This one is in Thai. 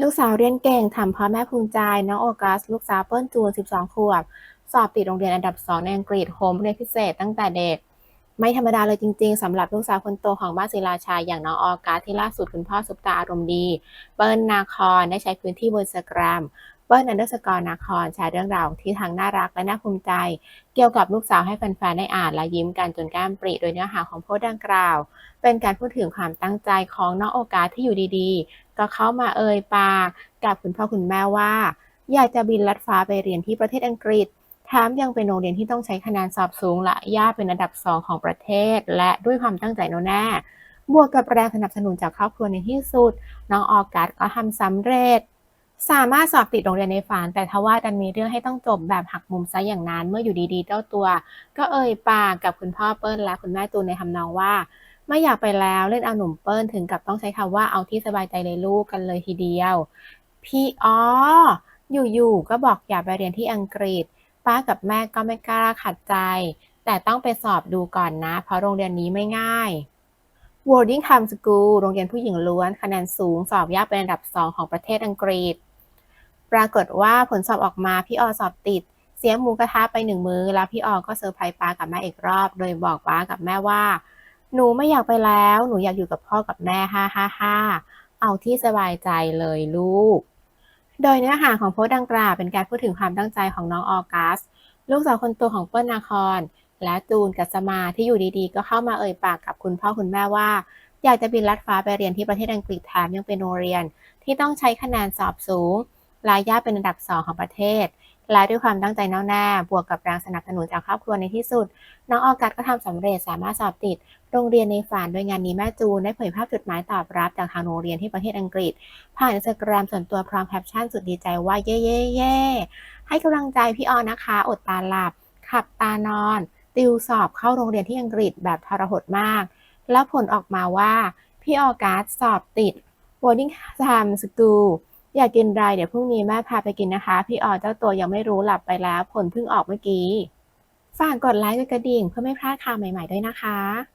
ลูกสาวเรียนเก่งทำพ่อแม่ภูมิใจ น้องโอกัส ลูกสาวเปิ้ลจูน 12 ขวบ สอบติดโรงเรียนอันดับ 2 ในอังกฤษโฮมเรียนพิเศษตั้งแต่เด็ก ไม่ธรรมดาเลยจริงๆสำหรับลูกสาวคนโตของบ้านศิลาชัยอย่างน้องออกัสที่ล่าสุดคุณพ่อสุปตาอารมณ์ดี เปิ้ลนาคอนได้ใช้พื้นที่บนสกรม เปิ้ลอันเดอร์สกอร์นาคอนแชร์เรื่องราวที่ทั้งน่ารักและน่าภูมิใจ เกี่ยวกับลูกสาวให้แฟนๆได้อ่านและยิ้มกันจนแก้มปริโดยเนื้อหาของโพสต์ดังกล่าว เป็นการพูดถึงความตั้งใจของน้องโอกาสที่อยู่ดีๆ ก็เข้ามาเอ่ยปากกับคุณพ่อคุณแม่ว่า อยากจะบินลัดฟ้าไปเรียนที่ประเทศอังกฤษแถมยังเป็นโรงเรียนที่ต้องใช้คะแนนสอบสูงและย่าเป็นอันดับสองของประเทศ และด้วยความตั้งใจแน่วแน่บวกกับแรงสนับสนุนจากครอบครัวในที่สุด น้องออกัสก็ทำสำเร็จ สามารถสอบติดโรงเรียนในฝัน แต่ทว่าดันมีเรื่องให้ต้องจบแบบหักมุมซะอย่างนั้น เมื่ออยู่ดีๆ เจ้าตัว ก็เอ่ยปากกับคุณพ่อเปิ้ลและคุณแม่ตูนในทำนองว่า ไม่อยากไปแล้วเล่นเอาหนุ่มเปิ้ลถึงกับต้องใช้คำว่าเอาที่สบายใจเลยลูกกันเลยทีเดียว พี่อ๋ออยู่ๆก็บอกอยากไปเรียนที่อังกฤษ ป้ากับแม่ก็ไม่กล้าขัดใจ แต่ต้องไปสอบดูก่อนนะ เพราะโรงเรียนนี้ไม่ง่าย Worthington School โรงเรียนผู้หญิงล้วนคะแนนสูงสอบยากเป็นอันดับ 2 ของประเทศอังกฤษ ปรากฏว่าผลสอบออกมาพี่ออสอบติด เสียหมูกระทะไปหนึ่งมือแล้วพี่ออก็เซอร์ไพรส์ป้ากับแม่อีกรอบ โดยบอกป้ากับแม่ว่า หนูไม่อยากไปแล้ว หนูอยากอยู่กับพ่อกับแม่ฮ่าฮ่าฮ่าเอาที่สบายใจเลยลูก โดยเนื้อหาของโพสต์ดังกล่าวเป็นการพูดถึงความตั้งใจของน้องออกัส ลูกสาวคนโตของเปิ้ลนาคอนและจูนกัสมาที่อยู่ดีๆ ก็เข้ามาเอ่ยปากกับคุณพ่อคุณแม่ว่า อยากจะบินลัดฟ้าไปเรียนที่ประเทศอังกฤษแถมยังเป็นโรงเรียน ที่ต้องใช้คะแนนสอบสูง รายย่าเป็นอันดับ2ของประเทศ และด้วยความตั้งใจแน่วแน่บวกกับแรงสนับสนุนจากครอบครัวในที่สุด น้องออกัสก็ทำสำเร็จสามารถสอบติด โรงเรียนในฝันโดยงานนี้แม่จูนได้เผยภาพจดหมายตอบรับจากทางโรงเรียนที่ประเทศอังกฤษ ผ่านอินสตาแกรมส่วนตัวพร้อมแคปชั่นสุดดีใจว่าเย่เย่เย่ให้กำลังใจพี่ออนะคะ อดตาหลับ ขับตานอน ติวสอบเข้าโรงเรียนที่อังกฤษแบบทรหดมาก แล้วผลออกมาว่าพี่ออกัสสอบติด Boardingham School อยากกินไรเดี๋ยวพรุ่งนี้แม่พาไปกินนะคะ พี่ออเจ้าตัวยังไม่รู้หลับไปแล้ว ผลเพิ่งออกเมื่อกี้ ฝากกดไลค์กดกระดิ่งเพื่อไม่พลาดข่าวใหม่ๆด้วยนะคะ